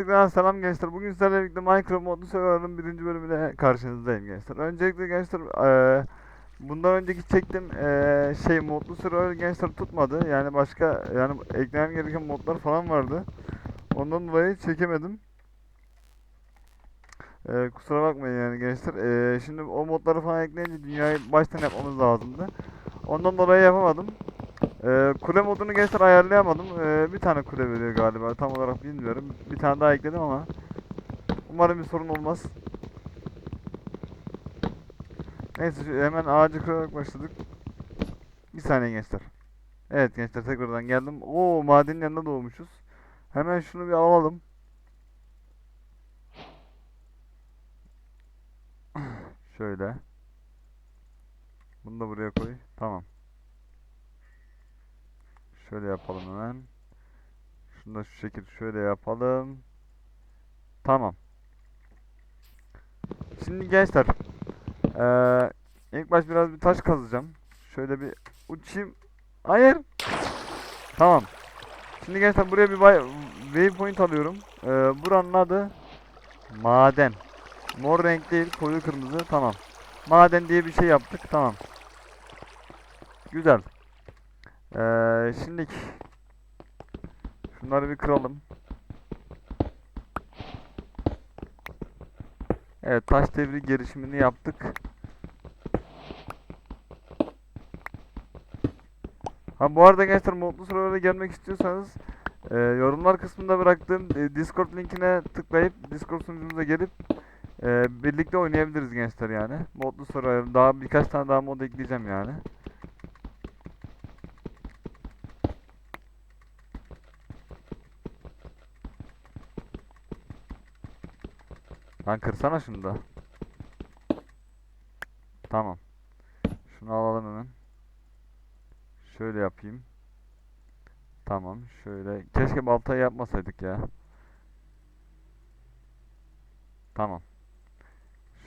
Tekrardan selam gençler. Bugün sizlerle birlikte Minecraft modlu server'ın birinci bölümüne karşınızdayım gençler. Öncelikle gençler eee, bundan önceki çektim eee, şey modlu server gençler tutmadı. Yani başka yani eklemem gereken modlar falan vardı. Ondan dolayı çekemedim. Eee, kusura bakmayın yani gençler. Eee, şimdi o modları falan ekleyince dünyayı baştan yapmamız lazımdı. Ondan dolayı yapamadım. Ee, kule modunu gençler ayarlayamadım. Ee, bir tane kule veriyor galiba. Tam olarak bilmiyorum. Bir tane daha ekledim ama. Umarım bir sorun olmaz. Neyse hemen ağacı kırarak başladık. Bir saniye gençler. Evet gençler tekrardan geldim. Oo madenin yanında doğmuşuz. Hemen şunu bir alalım. Şöyle. Bunu da buraya koy. Tamam. Şöyle yapalım hemen. Şunu da şu şekilde şöyle yapalım. Tamam. Şimdi gençler. Eee ilk baş biraz bir taş kazacağım. Şöyle bir uçayım. Hayır. Tamam. Şimdi gençler buraya bir waypoint alıyorum. Eee buranın adı maden. Mor renk değil, koyu kırmızı. Tamam. Maden diye bir şey yaptık. Tamam. Güzel. Ee, şimdi şunları bir kıralım. Evet, taş devri girişimini yaptık. Ha bu arada gençler modlu server'a gelmek istiyorsanız e, yorumlar kısmında bıraktığım e, Discord linkine tıklayıp Discord sunucumuza gelip e, birlikte oynayabiliriz gençler yani. Modlu server daha birkaç tane daha mod ekleyeceğim yani. Lan kırsana da. Tamam. Şunu alalım hemen. Şöyle yapayım. Tamam. Şöyle. Keşke baltayı yapmasaydık ya. Tamam.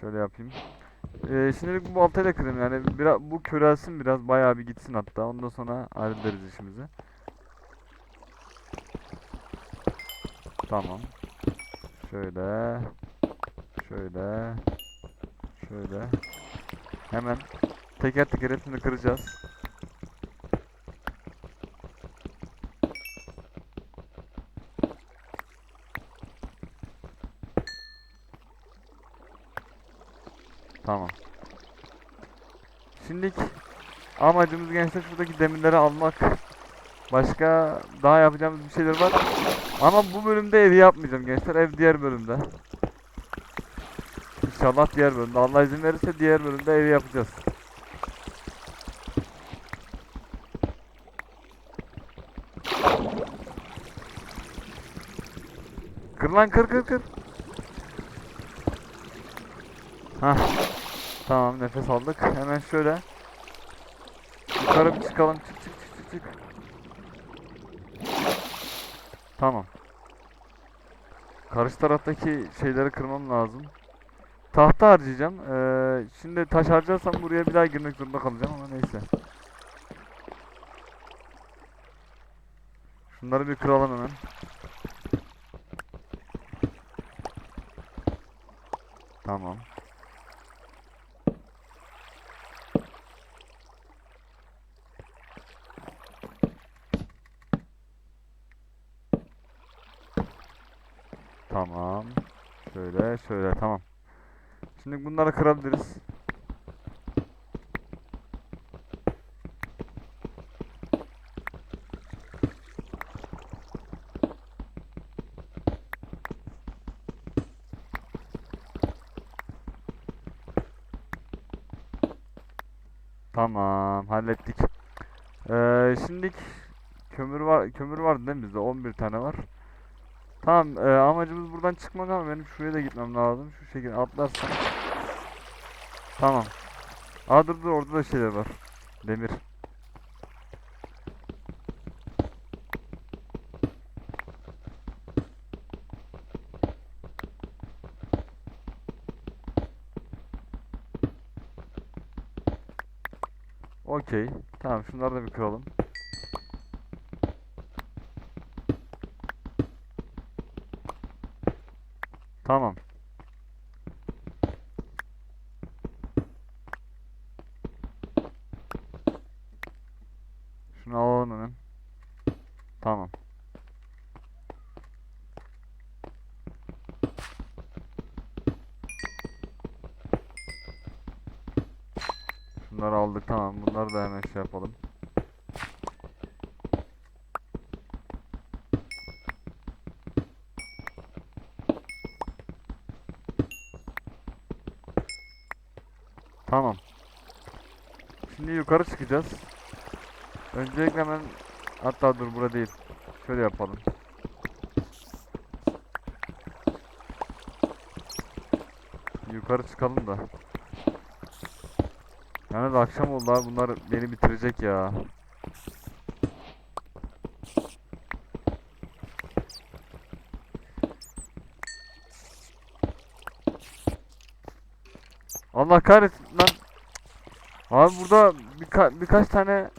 Şöyle yapayım. Ee, şimdilik bu baltayı da kırayım yani. Biraz, bu körelsin biraz. Bayağı bir gitsin hatta. Ondan sonra hallederiz işimizi. Tamam. Şöyle. Şöyle. Şöyle. Hemen teker teker hepsini kıracağız. Tamam. Şimdilik amacımız gençler şuradaki demirleri almak. Başka daha yapacağımız bir şeyler var. Ama bu bölümde evi yapmayacağım gençler. Ev diğer bölümde. İnşallah diğer bölümde. Allah izin verirse diğer bölümde evi yapacağız. Kır lan kır kır kır. Hah. Tamam nefes aldık. Hemen şöyle. Yukarı bir çıkalım. Çık çık çık çık çık. Tamam. Karşı taraftaki şeyleri kırmam lazım. Tahta harcayacağım. Ee, şimdi taş harcarsam buraya bir daha girmek zorunda kalacağım ama neyse. Şunları bir kıralım hemen. Tamam. Tamam. Şöyle şöyle tamam. Şimdi bunları kırabiliriz. Tamam, hallettik. Ee, şimdilik kömür var, kömür vardı değil mi bizde? 11 tane var. Tamam, e, amacımız buradan çıkmak ama benim şuraya da gitmem lazım. Şu şekilde atlarsam. Tamam. Aa dur dur orada da şeyler var. Demir. Okey. Tamam şunları da bir kıralım. Tamam. Şunu alalım. Tamam. Şunları aldık tamam. Bunları da hemen şey yapalım. Tamam. Şimdi yukarı çıkacağız. Öncelikle hemen hatta dur burada değil. Şöyle yapalım. Yukarı çıkalım da. Yani akşam oldu abi bunlar beni bitirecek ya. Allah kahretsin lan. Abi burada birka birkaç tane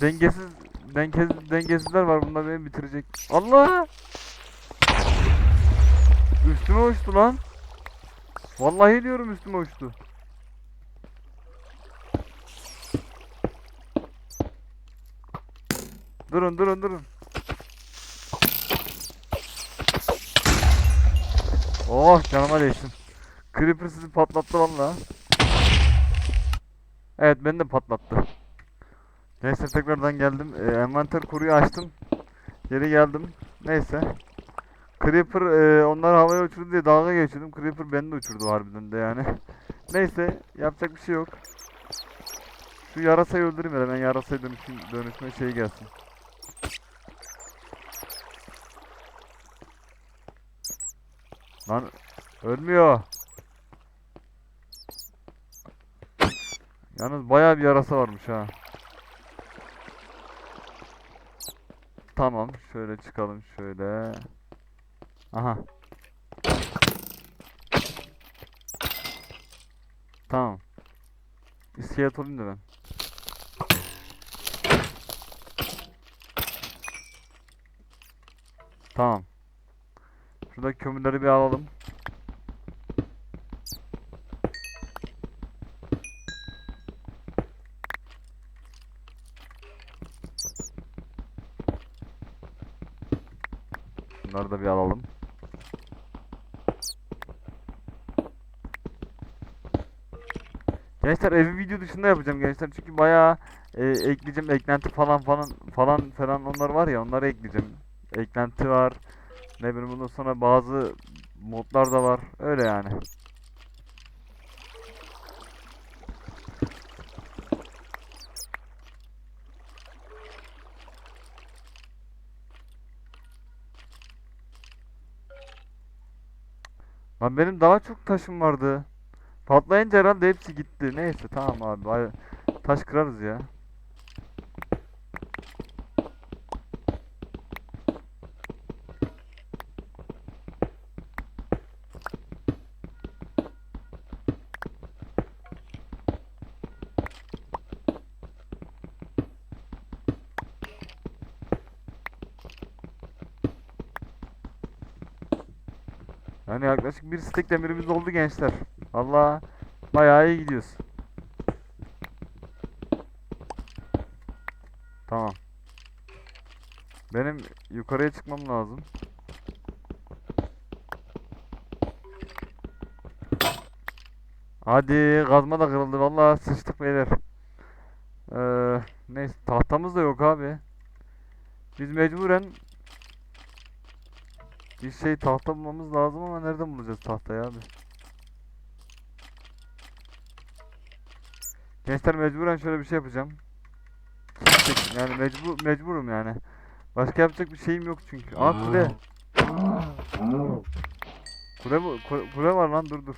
dengesiz dengesiz dengesizler var. Bunlar beni bitirecek. Allah! Üstüme uçtu lan. Vallahi diyorum üstüme uçtu. Durun durun durun. Oh canıma değsin. Creeper sizi patlattı valla. Evet beni de patlattı. Neyse tekrardan geldim. Ee, envanter kuruyu açtım. Geri geldim. Neyse. Creeper e, onları havaya uçurdu diye dalga geçiyordum. Creeper beni de uçurdu harbiden de yani. Neyse yapacak bir şey yok. Şu yarasayı öldüreyim ya ben yarasaya dönüşüm, dönüşme şeyi gelsin. Lan ölmüyor. Yalnız bayağı bir yarasa varmış ha. Tamam, şöyle çıkalım şöyle. Aha. Tamam. İskelet olayım da ben. Tamam. Şuradaki kömürleri bir alalım. Bunları da bir alalım. Gençler evi video dışında yapacağım gençler çünkü bayağı e, ekleyeceğim eklenti falan falan falan falan onlar var ya onları ekleyeceğim. Eklenti var. Ne bileyim bundan sonra bazı modlar da var. Öyle yani. Lan benim daha çok taşım vardı. Patlayınca herhalde hepsi gitti. Neyse tamam abi. Taş kırarız ya. Yani yaklaşık bir stek demirimiz oldu gençler. Allah bayağı iyi gidiyoruz. Tamam. Benim yukarıya çıkmam lazım. Hadi kazma da kırıldı. Vallahi sıçtık beyler. Ee, neyse tahtamız da yok abi. Biz mecburen bir şey tahta bulmamız lazım ama nereden bulacağız tahtayı abi? Gençler mecburen şöyle bir şey yapacağım. Yani mecbur mecburum yani. Başka yapacak bir şeyim yok çünkü. Aa kule. Kule, kule var lan dur dur.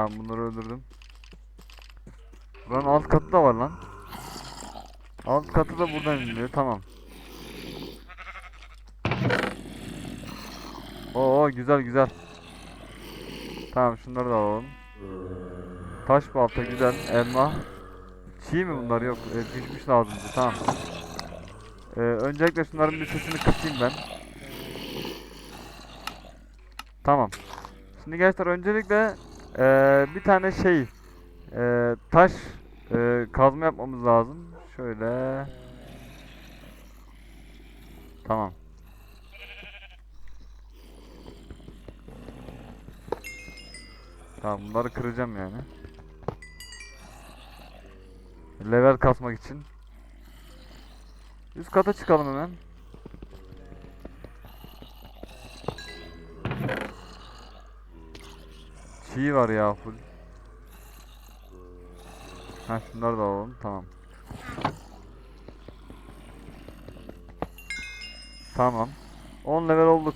Tamam bunları öldürdüm. Buranın alt katı da var lan. Alt katı da buradan iniliyor. Tamam. Oo güzel güzel. Tamam şunları da alalım. Taş balta güzel. Elma. Çiğ mi bunlar? Yok. E, pişmiş lazım. Tamam. E, öncelikle şunların bir sesini kısayım ben. Tamam. Şimdi gençler öncelikle e, bir tane şey e, taş e, kazma yapmamız lazım. Şöyle. Tamam. Tamam bunları kıracağım yani. Level kasmak için. Üst kata çıkalım hemen. Çiğ var ya full. Ha şunları da alalım tamam. Tamam. 10 level olduk.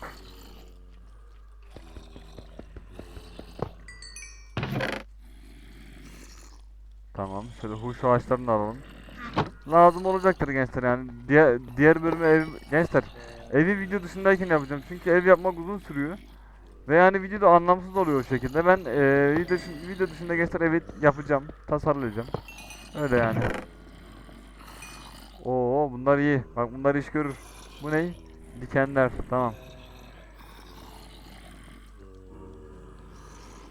Tamam. Şöyle huş ağaçlarını alalım. Lazım olacaktır gençler yani. Diğer, diğer bölümü ev, gençler evi video dışındayken yapacağım. Çünkü ev yapmak uzun sürüyor. Ve yani video da anlamsız oluyor o şekilde. Ben eee video, video dışında gençler evi yapacağım. Tasarlayacağım. Öyle yani. Oo bunlar iyi. Bak bunlar iş görür. Bu ne? Dikenler. Tamam.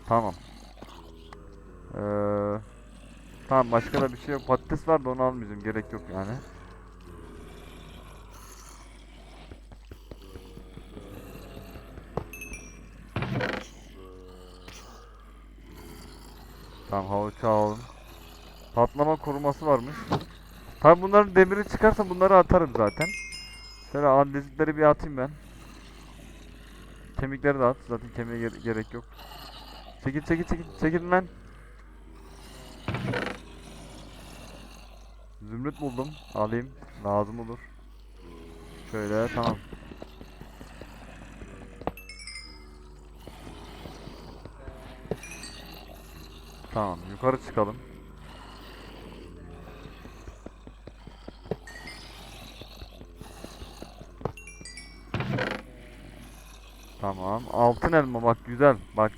Tamam. Eee Tamam başka da bir şey yok. Patates var da onu almayacağım. Gerek yok yani. Tamam havuç alalım. Patlama koruması varmış. Tabi bunların demiri çıkarsa bunları atarım zaten. Şöyle andezitleri bir atayım ben. Kemikleri de at. Zaten kemiğe gere- gerek yok. Çekil çekil çekil. Çekilin lan. Zümrüt buldum. Alayım. Lazım olur. Şöyle tamam. Tamam yukarı çıkalım. Tamam. Altın elma bak güzel. Bak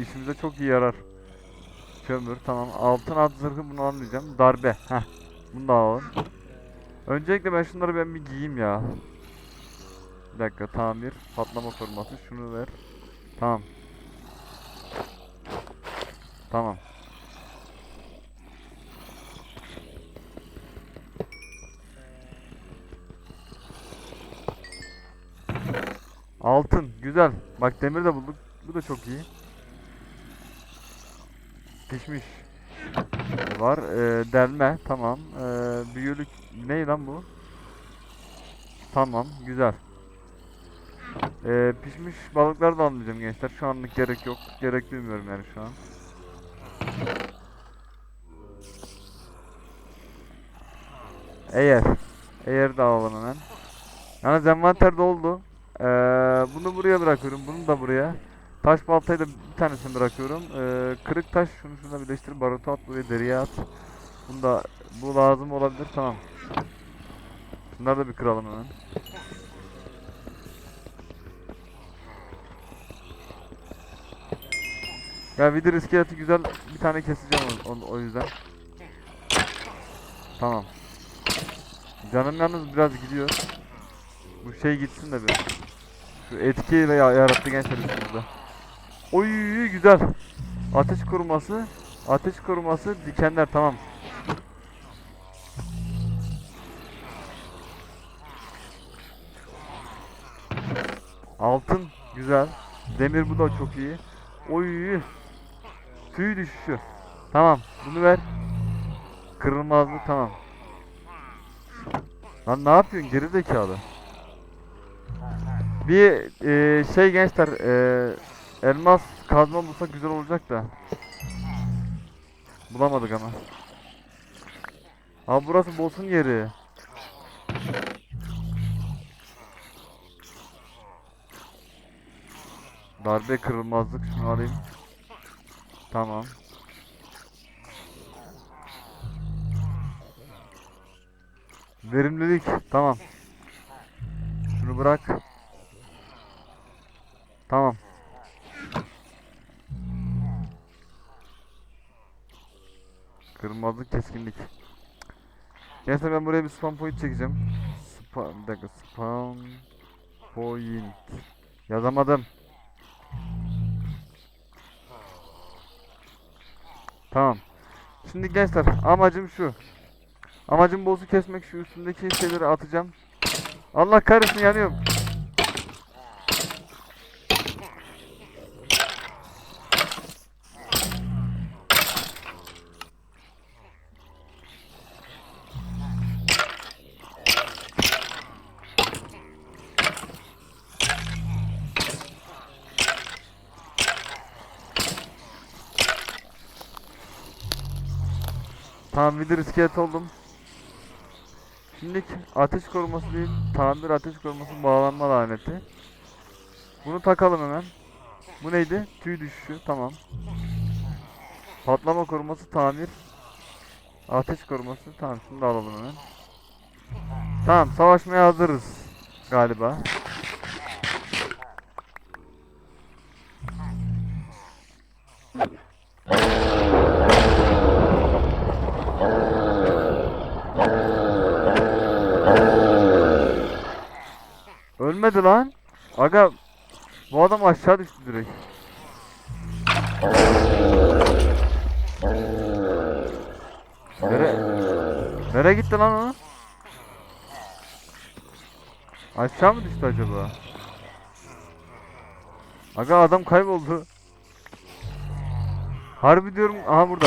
işimize çok iyi yarar. Kömür tamam. Altın at zırhı bunu almayacağım. Darbe. Heh. Bunu da alalım. Öncelikle ben şunları ben bir giyeyim ya. Bir dakika tamir. Patlama koruması. Şunu ver. Tamam. Tamam. Altın. Güzel. Bak demir de bulduk. Bu da çok iyi. Pişmiş. Var. Ee, delme. Tamam. Ee, büyülük. Ne lan bu? Tamam. Güzel. Ee, pişmiş balıklar da almayacağım gençler. Şu anlık gerek yok. Gerek duymuyorum yani şu an. Eğer. Eğer de alalım hemen. Yalnız envanter doldu. Ee, bunu buraya bırakıyorum. Bunu da buraya. Taş baltayı da bir tanesini bırakıyorum. Ee, kırık taş şunu şuna birleştir. Barutu at buraya deriye at. Bunu da bu lazım olabilir. Tamam. Bunları da bir kıralım hemen. Ya vidir iskeleti güzel bir tane keseceğim o, o, o yüzden. Tamam. Canım yalnız biraz gidiyor. Bu şey gitsin de bir. Şu ya yarattı gençler üstümüzde. Oy güzel. Ateş koruması. Ateş koruması dikenler tamam. Altın güzel. Demir bu da çok iyi. Oy. Tüy düşüşü. Tamam. Bunu ver. Kırılmazlık tamam. Lan ne yapıyorsun geri zekalı? Bir e, şey gençler e, elmas kazma bulsak güzel olacak da. Bulamadık ama. Abi burası boss'un yeri. Darbe kırılmazlık şunu alayım. Tamam. Verimlilik tamam. Şunu bırak. Tamam. Kırmızı keskinlik. Neyse ben buraya bir spam point çekeceğim. Spa bir dakika spam point. Yazamadım. Tamam. Şimdi gençler amacım şu. Amacım boss'u kesmek şu üstündeki şeyleri atacağım. Allah kahretsin yanıyorum. De iskelet oldum. Şimdi ateş koruması değil, tamir ateş koruması bağlanma laneti. Bunu takalım hemen. Bu neydi? Tüy düşüşü, tamam. Patlama koruması tamir. Ateş koruması, tamam şunu da alalım hemen. Tamam, savaşmaya hazırız galiba. Ölmedi lan. Aga bu adam aşağı düştü direkt. Nere Nereye gitti lan o? Aşağı mı düştü acaba? Aga adam kayboldu. Harbi diyorum aha burada.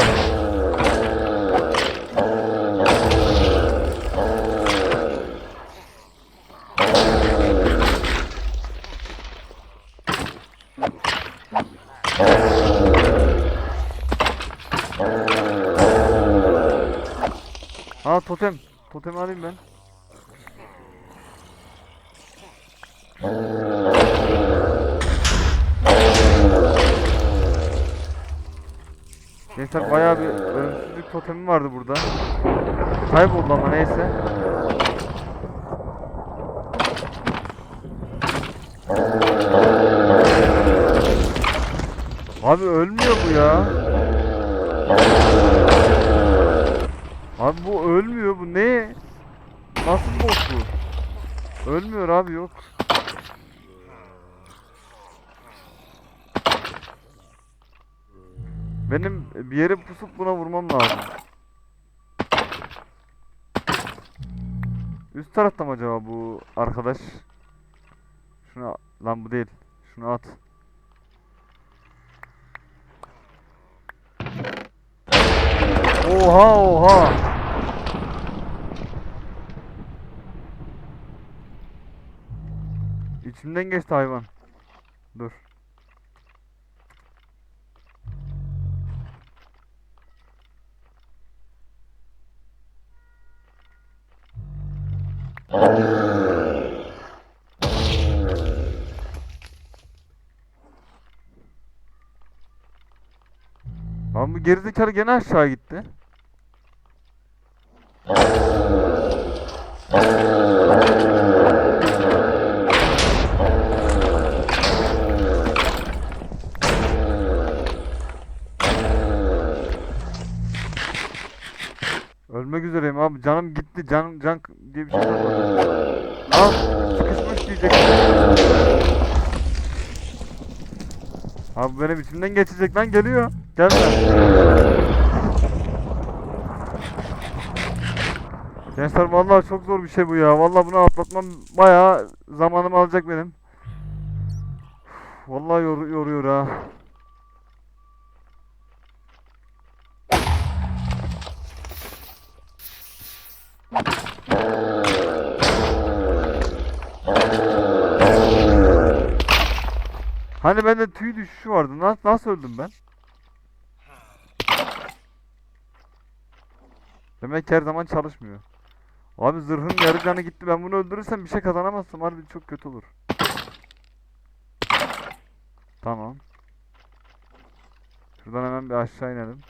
Ha totem. Totem alayım ben. Gençler bayağı bir ölümsüzlük totemi vardı burada. Kayboldu ama neyse. Abi ölmüyor bu ya. Abi bu ölmüyor bu ne? Nasıl boss bu? Ölmüyor abi yok. Benim bir yere pusup buna vurmam lazım. Üst tarafta mı acaba bu arkadaş? Şunu lan bu değil. Şunu at. Oha oha. İçimden geçti hayvan. Dur. Lan bu gerizekalı gene aşağı gitti. Ölmek üzereyim abi. Canım gitti. Canım can diye bir şey kalmadı. Al. Sıkışmış diyecek. Abi benim içimden geçecek lan geliyor. Gelme. Gençler vallahi çok zor bir şey bu ya. Vallahi bunu atlatmam bayağı zamanımı alacak benim. Vallahi yor yoruyor ha. Hani bende tüy düşüşü vardı. Nasıl, nasıl öldüm ben? Demek her zaman çalışmıyor. Abi zırhın yarı canı gitti. Ben bunu öldürürsem bir şey kazanamazsam harbi çok kötü olur. Tamam. Şuradan hemen bir aşağı inelim.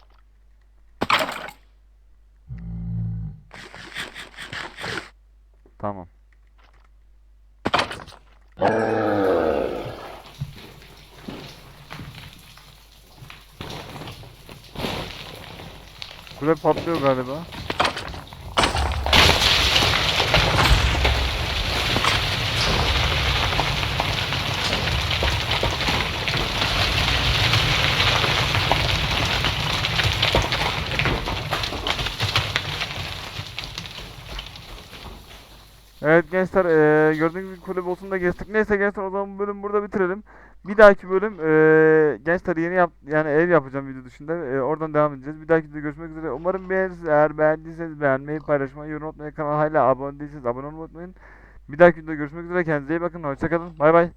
Tamam. Kule patlıyor galiba. Evet gençler eee gördüğünüz gibi kulüp olsun da geçtik. Neyse gençler o zaman bu bölüm burada bitirelim. Bir dahaki bölüm eee gençler yeni yap yani ev yapacağım video dışında. Eee, oradan devam edeceğiz. Bir dahaki videoda görüşmek üzere. Umarım beğenirsiniz. Eğer beğendiyseniz beğenmeyi, paylaşmayı, yorum atmayı, kanala hala abone değilseniz abone olmayı unutmayın. Bir dahaki videoda görüşmek üzere. Kendinize iyi bakın. Hoşçakalın. Bay bay.